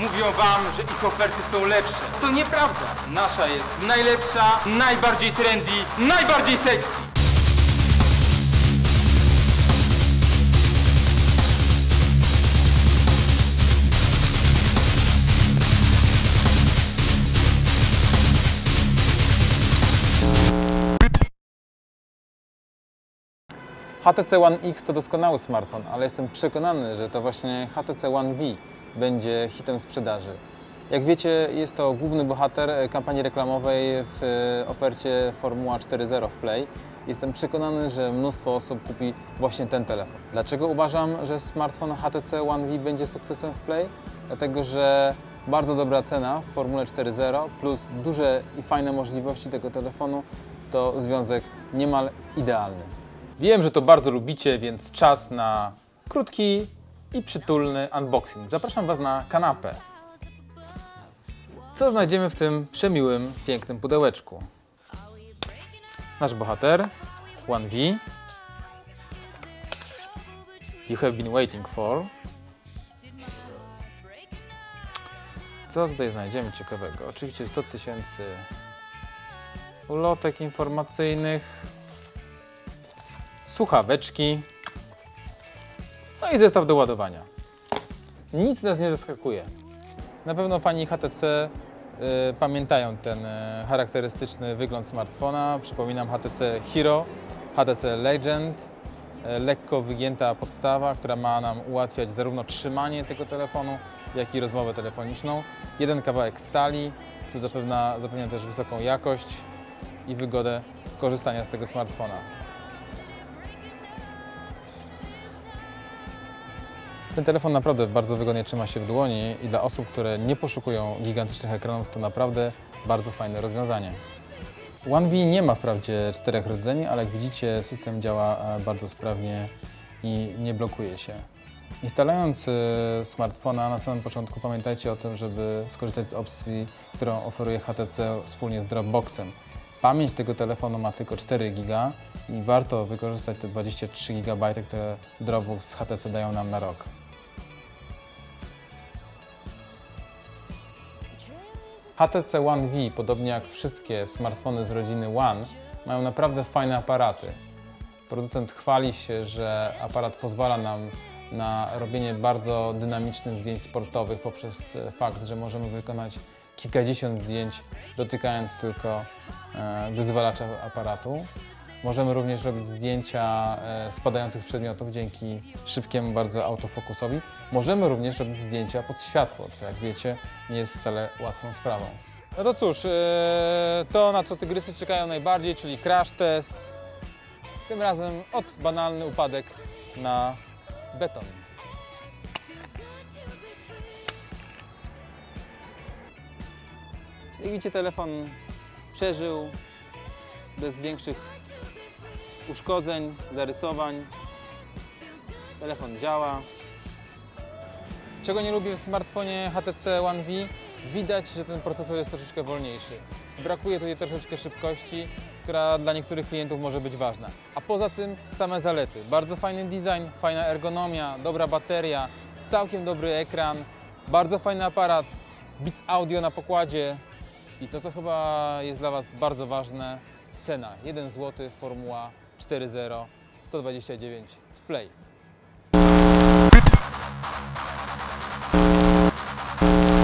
Mówią wam, że ich oferty są lepsze. To nieprawda. Nasza jest najlepsza, najbardziej trendy, najbardziej sexy. HTC One X to doskonały smartfon, ale jestem przekonany, że to właśnie HTC One V będzie hitem sprzedaży. Jak wiecie, jest to główny bohater e, kampanii reklamowej w e, ofercie Formuła 4.0 w Play. Jestem przekonany, że mnóstwo osób kupi właśnie ten telefon. Dlaczego uważam, że smartfon HTC One V będzie sukcesem w Play? Dlatego, że bardzo dobra cena w Formule 4.0 plus duże i fajne możliwości tego telefonu to związek niemal idealny. Wiem, że to bardzo lubicie, więc czas na krótki i przytulny unboxing. Zapraszam Was na kanapę. Co znajdziemy w tym przemiłym, pięknym pudełeczku? Nasz bohater, One V. You have been waiting for. Co tutaj znajdziemy ciekawego? Oczywiście 100 tysięcy ulotek informacyjnych, słuchaweczki, no i zestaw do ładowania. Nic nas nie zaskakuje. Na pewno pani HTC y, pamiętają ten y, charakterystyczny wygląd smartfona. Przypominam HTC Hero, HTC Legend, y, lekko wygięta podstawa, która ma nam ułatwiać zarówno trzymanie tego telefonu, jak i rozmowę telefoniczną. Jeden kawałek stali, co zapewnia, zapewnia też wysoką jakość i wygodę korzystania z tego smartfona. Ten telefon naprawdę bardzo wygodnie trzyma się w dłoni i dla osób, które nie poszukują gigantycznych ekranów, to naprawdę bardzo fajne rozwiązanie. One V nie ma wprawdzie czterech rdzeni, ale jak widzicie system działa e, bardzo sprawnie i nie blokuje się. Instalując e, smartfona na samym początku pamiętajcie o tym, żeby skorzystać z opcji, którą oferuje HTC wspólnie z Dropboxem. Pamięć tego telefonu ma tylko 4 GB i warto wykorzystać te 23 GB, które Dropbox z HTC dają nam na rok. HTC One V, podobnie jak wszystkie smartfony z rodziny One, mają naprawdę fajne aparaty. Producent chwali się, że aparat pozwala nam na robienie bardzo dynamicznych zdjęć sportowych poprzez fakt, że możemy wykonać kilkadziesiąt zdjęć dotykając tylko e, wyzwalacza aparatu. Możemy również robić zdjęcia e, spadających przedmiotów dzięki szybkiemu bardzo autofokusowi. Możemy również robić zdjęcia pod światło, co jak wiecie nie jest wcale łatwą sprawą. No to cóż, e, to na co tygrysy czekają najbardziej, czyli crash test. Tym razem od banalny upadek na beton. Jak widzicie, telefon przeżył bez większych uszkodzeń, zarysowań. Telefon działa. Czego nie lubię w smartfonie HTC One V? Widać, że ten procesor jest troszeczkę wolniejszy. Brakuje tutaj troszeczkę szybkości, która dla niektórych klientów może być ważna. A poza tym same zalety. Bardzo fajny design, fajna ergonomia, dobra bateria, całkiem dobry ekran, bardzo fajny aparat, Beats Audio na pokładzie i to, co chyba jest dla Was bardzo ważne, cena 1 zł, Formuła 4.0, 129 w Play. Thank you.